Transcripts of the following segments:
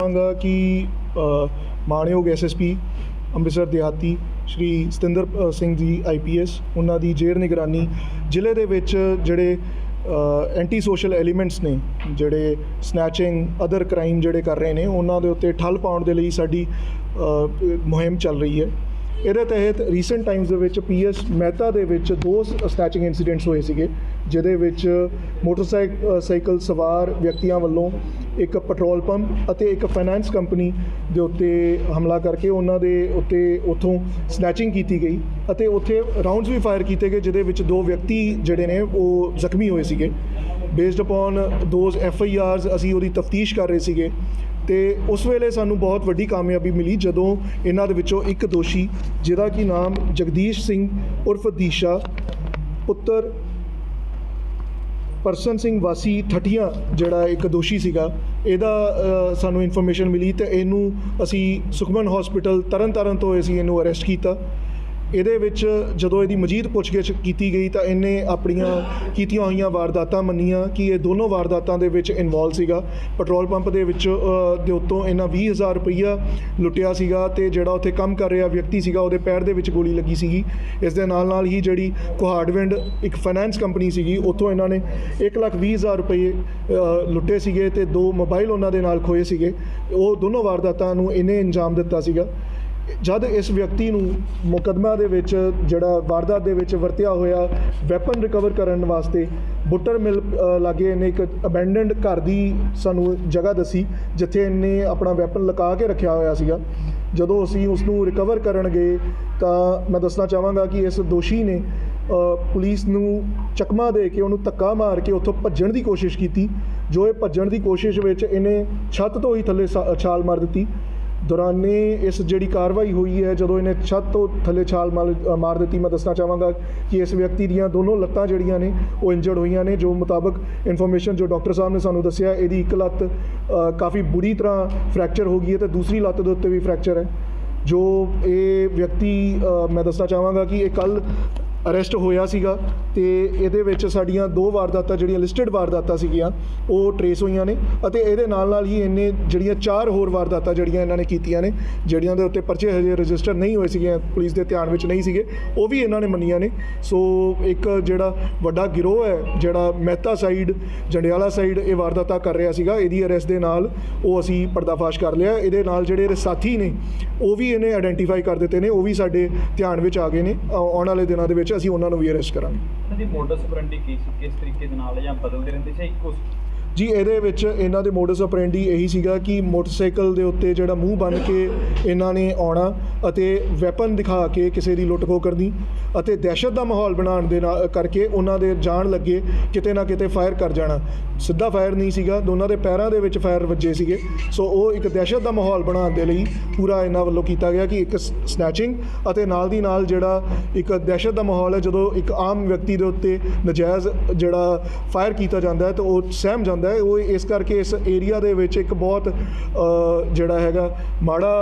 ਚਾਹਾਂਗਾ ਕਿ ਅ, ਮਾਣਯੋਗ ਐਸਐਸਪੀ ਅੰਮ੍ਰਿਤਸਰ ਦਿਹਾਤੀ ਸ਼੍ਰੀ ਸਤਿੰਦਰ ਸਿੰਘ ਜੀ ਆਈਪੀਐਸ ਉਹਨਾਂ ਦੀ ਜੇਰ ਨਿਗਰਾਨੀ ਜ਼ਿਲ੍ਹੇ ਦੇ ਵਿੱਚ ਜਿਹੜੇ ਐਂਟੀ ਸੋਸ਼ਲ ਐਲੀਮੈਂਟਸ ਨੇ ਜਿਹੜੇ ਸਨੈਚਿੰਗ ਅਦਰ ਕ੍ਰਾਈਮ ਜਿਹੜੇ ਕਰ ਰਹੇ ਨੇ ਉਹਨਾਂ ਦੇ ਉੱਤੇ ਠੱਲ ਪਾਉਣ ਦੇ ਲਈ ਸਾਡੀ ਮੁਹਿੰਮ ਚੱਲ ਰਹੀ ਹੈ। ਇਹਦੇ ਤਹਿਤ ਰੀਸੈਂਟ ਟਾਈਮਸ ਦੇ ਵਿੱਚ ਪੀਐਸ ਮਹਿਤਾ ਦੇ ਵਿੱਚ ਦੋ ਸਨੈਚਿੰਗ ਇਨਸੀਡੈਂਟਸ ਹੋਏ ਸੀਗੇ, ਜਿਹਦੇ ਵਿੱਚ ਮੋਟਰਸਾਈਕਲ ਸਾਈਕਲ ਸਵਾਰ ਵਿਅਕਤੀਆਂ ਵੱਲੋਂ ਇੱਕ ਪੈਟਰੋਲ ਪੰਪ ਅਤੇ ਇੱਕ ਫਾਈਨਾਂਸ ਕੰਪਨੀ ਦੇ ਉੱਤੇ ਹਮਲਾ ਕਰਕੇ ਉਹਨਾਂ ਦੇ ਉੱਤੇ ਉੱਥੋਂ ਸਨੈਚਿੰਗ ਕੀਤੀ ਗਈ ਅਤੇ ਉੱਥੇ ਰਾਉਂਡਸ ਵੀ ਫਾਇਰ ਕੀਤੇ ਗਏ, ਜਿਹਦੇ ਵਿੱਚ ਦੋ ਵਿਅਕਤੀ ਜਿਹੜੇ ਨੇ ਉਹ ਜ਼ਖਮੀ ਹੋਏ ਸੀਗੇ। Based upon those F I Rs ਅਸੀਂ ਉਹਦੀ ਤਫਤੀਸ਼ ਕਰ ਰਹੇ ਸੀਗੇ ਤੇ ਉਸ ਵੇਲੇ ਸਾਨੂੰ ਬਹੁਤ ਵੱਡੀ ਕਾਮਯਾਬੀ ਮਿਲੀ ਜਦੋਂ ਇਹਨਾਂ ਦੇ ਵਿੱਚੋਂ ਇੱਕ ਦੋਸ਼ੀ, ਜਿਹਦਾ ਕੀ ਨਾਮ ਜਗਦੀਸ਼ ਸਿੰਘ ਉਰਫ ਦੀਸ਼ਾ, ਪੁੱਤਰ ਪਰਸਨ ਸਿੰਘ ਵਾਸੀ ਠਠੀਆਂ ਜਿਹੜਾ ਇੱਕ ਦੋਸ਼ੀ ਸੀਗਾ, ਇਹਦਾ ਸਾਨੂੰ ਇਨਫੋਰਮੇਸ਼ਨ ਮਿਲੀ ਤੇ ਇਹਨੂੰ ਅਸੀਂ ਸੁਖਮਨ ਹਸਪੀਟਲ ਤਰਨਤਾਰਨ ਤੋਂ ਅਸੀਂ ਇਹਨੂੰ ਅਰੈਸਟ ਕੀਤਾ। ਇਹਦੇ ਵਿੱਚ ਜਦੋਂ ਇਹਦੀ ਮਜੀਦ ਪੁੱਛਗਿੱਛ ਕੀਤੀ ਗਈ ਤਾਂ ਇਹਨੇ ਆਪਣੀਆਂ ਕੀਤੀਆਂ ਹੋਈਆਂ ਵਾਰਦਾਤਾਂ ਮੰਨੀਆਂ ਕਿ ਇਹ ਦੋਨੋਂ ਵਾਰਦਾਤਾਂ ਦੇ ਵਿੱਚ ਇਨਵੋਲਵ ਸੀਗਾ। ਪੈਟਰੋਲ ਪੰਪ ਦੇ ਵਿੱਚ ਦੇ ਉੱਤੋਂ ਇਹਨਾਂ 20000 ਰੁਪਈਆ ਲੁੱਟਿਆ ਸੀਗਾ ਤੇ ਜਿਹੜਾ ਉੱਥੇ ਕੰਮ ਕਰ ਰਿਹਾ ਵਿਅਕਤੀ ਸੀਗਾ, ਉਹਦੇ ਪੈਰ ਦੇ ਵਿੱਚ ਗੋਲੀ ਲੱਗੀ ਸੀਗੀ। ਇਸ ਦੇ ਨਾਲ ਨਾਲ ਹੀ ਜਿਹੜੀ ਕੁਹਾੜਵਿੰਡ ਇੱਕ ਫਾਈਨੈਂਸ ਕੰਪਨੀ ਸੀਗੀ, ਉੱਥੋਂ ਇਹਨਾਂ ਨੇ 120000 ਰੁਪਏ ਲੁੱਟੇ ਸੀਗੇ ਤੇ ਦੋ ਮੋਬਾਈਲ ਉਹਨਾਂ ਦੇ ਨਾਲ ਖੋਏ ਸੀਗੇ। ਉਹ ਦੋਨੋਂ ਵਾਰਦਾਤਾਂ ਨੂੰ ਇਹਨੇ ਅੰਜਾਮ ਦਿੱਤਾ ਸੀਗਾ। ਜਦ ਇਸ ਵਿਅਕਤੀ ਨੂੰ ਮੁਕਦਮਾ ਦੇ ਵਿੱਚ ਜਿਹੜਾ ਵਾਰਦਾਤ ਦੇ ਵਿੱਚ ਵਰਤਿਆ ਹੋਇਆ ਵੈਪਨ ਰਿਕਵਰ ਕਰਨ ਵਾਸਤੇ ਬੁੱਟਰ ਮਿਲ ਲਾਗੇ ਇਹਨੇ ਇੱਕ ਅਬੈਂਡਨਡ ਘਰ ਦੀ ਸਾਨੂੰ ਜਗ੍ਹਾ ਦੱਸੀ, ਜਿੱਥੇ ਇਹਨੇ ਆਪਣਾ ਵੈਪਨ ਲਗਾ ਕੇ ਰੱਖਿਆ ਹੋਇਆ ਸੀਗਾ। ਜਦੋਂ ਅਸੀਂ ਉਸ ਨੂੰ ਰਿਕਵਰ ਕਰਨ ਗਏ ਤਾਂ ਮੈਂ ਦੱਸਣਾ ਚਾਹਾਂਗਾ ਕਿ ਇਸ ਦੋਸ਼ੀ ਨੇ ਪੁਲਿਸ ਨੂੰ ਚਕਮਾ ਦੇ ਕੇ ਉਹਨੂੰ ਧੱਕਾ ਮਾਰ ਕੇ ਉੱਥੋਂ ਭੱਜਣ ਦੀ ਕੋਸ਼ਿਸ਼ ਕੀਤੀ, ਜੋ ਇਹ ਭੱਜਣ ਦੀ ਕੋਸ਼ਿਸ਼ ਵਿੱਚ ਇਹਨੇ ਛੱਤ ਤੋਂ ਹੀ ਥੱਲੇ ਸਾ- ਛਾਲ ਮਾਰ ਦਿੱਤੀ। ਦੌਰਾਨੇ ਇਸ ਜਿਹੜੀ ਕਾਰਵਾਈ ਹੋਈ ਹੈ, ਜਦੋਂ ਇਹਨੇ ਛੱਤ ਤੋਂ ਥੱਲੇ ਛਾਲ ਮਾਰ ਮਾਰ ਦਿੱਤੀ, ਮੈਂ ਦੱਸਣਾ ਚਾਹਾਂਗਾ ਕਿ ਇਸ ਵਿਅਕਤੀ ਦੀਆਂ ਦੋਨੋਂ ਲੱਤਾਂ ਜਿਹੜੀਆਂ ਨੇ, ਉਹ ਇੰਜਰਡ ਹੋਈਆਂ ਨੇ, ਜੋ ਮੁਤਾਬਕ ਇਨਫੋਰਮੇਸ਼ਨ ਜੋ ਡਾਕਟਰ ਸਾਹਿਬ ਨੇ ਸਾਨੂੰ ਦੱਸਿਆ, ਇਹਦੀ ਇੱਕ ਲੱਤ ਕਾਫੀ ਬੁਰੀ ਤਰ੍ਹਾਂ ਫ੍ਰੈਕਚਰ ਹੋ ਗਈ ਹੈ ਤੇ ਦੂਸਰੀ ਲੱਤ ਦੇ ਉੱਤੇ ਵੀ ਫ੍ਰੈਕਚਰ ਹੈ। ਜੋ ਇਹ ਵਿਅਕਤੀ ਮੈਂ ਦੱਸਣਾ ਚਾਹਾਂਗਾ ਕਿ ਇਹ ਕੱਲ ਅਰੈਸਟ ਹੋਇਆ ਸੀਗਾ ਤੇ ਇਹਦੇ ਵਿੱਚ ਸਾਡੀਆਂ ਦੋ ਵਾਰਦਾਤਾਂ ਜਿਹੜੀਆਂ ਲਿਸਟਡ ਵਾਰਦਾਤਾਂ ਸੀਗੀਆਂ, ਉਹ ਟਰੇਸ ਹੋਈਆਂ ਨੇ ਅਤੇ ਇਹਦੇ ਨਾਲ ਨਾਲ ਹੀ ਇਹਨੇ ਜਿਹੜੀਆਂ ਚਾਰ ਹੋਰ ਵਾਰਦਾਤਾਂ ਜਿਹੜੀਆਂ ਇਹਨਾਂ ਨੇ ਕੀਤੀਆਂ ਨੇ, ਜਿਹੜੀਆਂ ਦੇ ਉੱਤੇ ਪਰਚੇ ਹਜੇ ਰਜਿਸਟਰ ਨਹੀਂ ਹੋਏ ਸੀਗੇ, ਪੁਲਿਸ ਦੇ ਧਿਆਨ ਵਿੱਚ ਨਹੀਂ ਸੀਗੇ, ਉਹ ਵੀ ਇਹਨਾਂ ਨੇ ਮੰਨੀਆਂ ਨੇ। ਸੋ ਇੱਕ ਜਿਹੜਾ ਵੱਡਾ ਗਿਰੋਹ ਹੈ, ਜਿਹੜਾ ਮਹਿਤਾ ਸਾਈਡ ਜੰਡਿਆਲਾ ਸਾਈਡ ਇਹ ਵਾਰਦਾਤਾਂ ਕਰ ਰਿਹਾ ਸੀਗਾ, ਇਹਦੀ ਅਰੈਸਟ ਦੇ ਨਾਲ ਉਹ ਅਸੀਂ ਪਰਦਾਫਾਸ਼ ਕਰ ਲਿਆ। ਇਹਦੇ ਨਾਲ ਜਿਹੜੇ ਇਹਦੇ ਸਾਥੀ ਨੇ, ਉਹ ਵੀ ਇਹਨੇ ਆਇਡੈਂਟੀਫਾਈ ਕਰ ਦਿੱਤੇ ਨੇ, ਉਹ ਵੀ ਸਾਡੇ ਧਿਆਨ ਵਿੱਚ ਆ ਗਏ ਨੇ ਆਉਣ ਵਾਲੇ ਦਿਨਾਂ ਦੇ ਵਿੱਚ ਅਸੀਂ ਉਹਨਾਂ ਨੂੰ ਵੀ ਅਰੈਸਟ ਕਰਾਂਗੇ। ਉਹਨਾਂ ਦੀ ਮੋਡਸ ਆਪਰੈਂਡੀ ਕੀ ਸੀ? ਕਿਸ ਤਰੀਕੇ ਦੇ ਨਾਲ ਜਾਂ ਬਦਲਦੇ ਰਹਿੰਦੇ ਸੀ ਇੱਕੋ ਜੀ, ਇਹਦੇ ਵਿੱਚ ਇਹਨਾਂ ਦੇ ਮੋਡਸ ਆਪਰੈਂਡੀ ਇਹੀ ਸੀਗਾ ਕਿ ਮੋਟਰਸਾਈਕਲ ਦੇ ਉੱਤੇ ਜਿਹੜਾ ਮੂੰਹ ਬੰਨ ਕੇ ਇਹਨਾਂ ਨੇ ਆਉਣਾ ਅਤੇ ਵੈਪਨ ਦਿਖਾ ਕੇ ਕਿਸੇ ਦੀ ਲੁੱਟ ਖੋਹ ਕਰਨੀ ਅਤੇ ਦਹਿਸ਼ਤ ਦਾ ਮਾਹੌਲ ਬਣਾਉਣ ਦੇ ਨਾਲ ਕਰਕੇ ਉਹਨਾਂ ਦੇ ਜਾਣ ਲੱਗੇ ਕਿਤੇ ਨਾ ਕਿਤੇ ਫਾਇਰ ਕਰ ਜਾਣਾ। ਸਿੱਧਾ ਫਾਇਰ ਨਹੀਂ ਸੀਗਾ, ਦੋਨਾਂ ਦੇ ਪੈਰਾਂ ਦੇ ਵਿੱਚ ਫਾਇਰ ਵੱਜੇ ਸੀਗੇ। ਸੋ ਉਹ ਇੱਕ ਦਹਿਸ਼ਤ ਦਾ ਮਾਹੌਲ ਬਣਾਉਣ ਦੇ ਲਈ ਪੂਰਾ ਇਹਨਾਂ ਵੱਲੋਂ ਕੀਤਾ ਗਿਆ ਕਿ ਇੱਕ ਸਨੈਚਿੰਗ ਅਤੇ ਨਾਲ ਦੀ ਨਾਲ ਜਿਹੜਾ ਇੱਕ ਦਹਿਸ਼ਤ ਦਾ ਮਾਹੌਲ ਹੈ, ਜਦੋਂ ਇੱਕ ਆਮ ਵਿਅਕਤੀ ਦੇ ਉੱਤੇ ਨਜਾਇਜ਼ ਜਿਹੜਾ ਫਾਇਰ ਕੀਤਾ ਜਾਂਦਾ ਹੈ, ਤਾਂ ਉਹ ਸਹਿਮ ਜਾਂਦਾ ਹੈ। ਉਹ ਇਸ ਕਰਕੇ ਇਸ ਏਰੀਆ ਦੇ ਵਿੱਚ ਇੱਕ ਬਹੁਤ ਜਿਹੜਾ ਹੈਗਾ, ਮਾੜਾ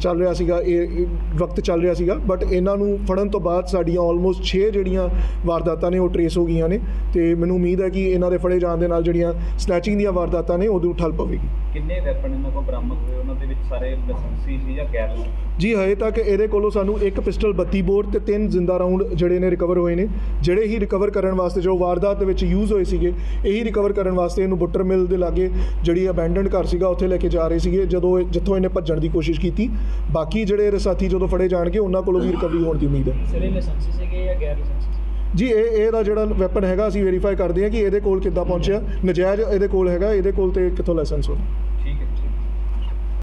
ਚੱਲ ਰਿਹਾ ਸੀਗਾ। ਇਹ ਵਕਤ ਚੱਲ ਰਿਹਾ ਸੀਗਾ। ਬਟ ਇਹਨਾਂ ਨੂੰ ਫੜਨ ਤੋਂ ਬਾਅਦ ਸਾਡੀਆਂ ਆਲਮੋਸਟ 6 ਜਿਹੜੀਆਂ ਵਾਰਦਾਤਾਂ ਨੇ, ਉਹ ਟਰੇਸ ਹੋ ਗਈਆਂ ਨੇ। ਤੇ ਮੈਨੂੰ ਉਮੀਦ ਹੈ ਕਿ ਇਹਨਾਂ ਦੇ ਫੜੇ ਜਾਣ ਦੇ ਨਾਲ ਜਿਹੜੀਆਂ ਸਨੈਚਿੰਗ ਦੀਆਂ ਵਾਰਦਾਤਾਂ ਨੇ ਉਦੋਂ ਠੱਲ ਪਵੇਗੀ। ਕਿੰਨੇ ਵੈਪਨ ਇਹਨਾਂ ਕੋਲ ਬਰਾਮਦ ਹੋਏ? ਉਹਨਾਂ ਦੇ ਵਿੱਚ ਸਾਰੇ ਲਾਇਸੈਂਸੀ ਸੀ ਜਾਂ ਗੈਰ ਲਾਇਸੈਂਸੀ ਜੀ ਹਜੇ ਤੱਕ ਇਹਦੇ ਕੋਲੋਂ ਸਾਨੂੰ ਇੱਕ ਪਿਸਟਲ 32 ਬੋਰ ਤੇ ਤਿੰਨ ਜ਼ਿੰਦਾ ਰਾਉਂਡ ਜਿਹੜੇ ਨੇ ਰਿਕਵਰ ਹੋਏ ਨੇ। ਜਿਹੜੇ ਹੀ ਰਿਕਵਰ ਕਰਨ ਵਾਸਤੇ ਜੋ ਵਾਰਦਾਤ ਦੇ ਵਿੱਚ ਯੂਜ਼ ਹੋਏ ਸੀਗੇ ਇਹੀ ਰਿਕਵਰ ਕਰਨ ਵਾਸਤੇ ਇਹਨੂੰ ਬੁੱਟਰ ਮਿਲ ਦੇ ਲਾਗੇ ਜਿਹੜੀ ਅਬੈਂਡਨਡ ਘਰ ਸੀਗਾ ਉੱਥੇ ਲੈ ਕੇ ਜਾ ਰਹੇ ਸੀਗੇ ਜਦੋਂ ਇਹ- ਜਿੱਥੋਂ ਇਹਨੇ ਭੱਜਣ ਦੀ ਕੋਸ਼ਿਸ਼ ਕੀਤੀ। ਬਾਕੀ ਜਿਹੜੇ ਇਹਦੇ ਸਾਥੀ ਜਦੋਂ ਫੜੇ ਜਾਣਗੇ ਉਹਨਾਂ ਕੋਲੋਂ ਵੀ ਰਿਕਵਰੀ ਹੋਣ ਦੀ ਉਮੀਦ ਹੈ। ਸਿਰੇ ਲਾਇਸੈਂਸੀ ਸੀਗੇ ਜਾਂ ਗੈਰ ਲਾਇਸੈਂਸੀ ਜੀ, ਇਹ, ਇਹਦਾ ਜਿਹੜਾ ਵੈਪਨ ਹੈਗਾ, ਅਸੀਂ ਵੈਰੀਫਾਈ ਕਰਦੇ ਹਾਂ ਕਿ ਇਹਦੇ ਕੋਲ ਕਿੱਦਾਂ ਪਹੁੰਚਿਆ। ਨਜਾਇਜ਼ ਇਹਦੇ ਕੋਲ ਹੈਗਾ, ਇਹਦੇ ਕੋਲ ਤੇ ਕਿੱਥੋਂ ਲਾਇਸੈਂਸ ਹੋਣਾ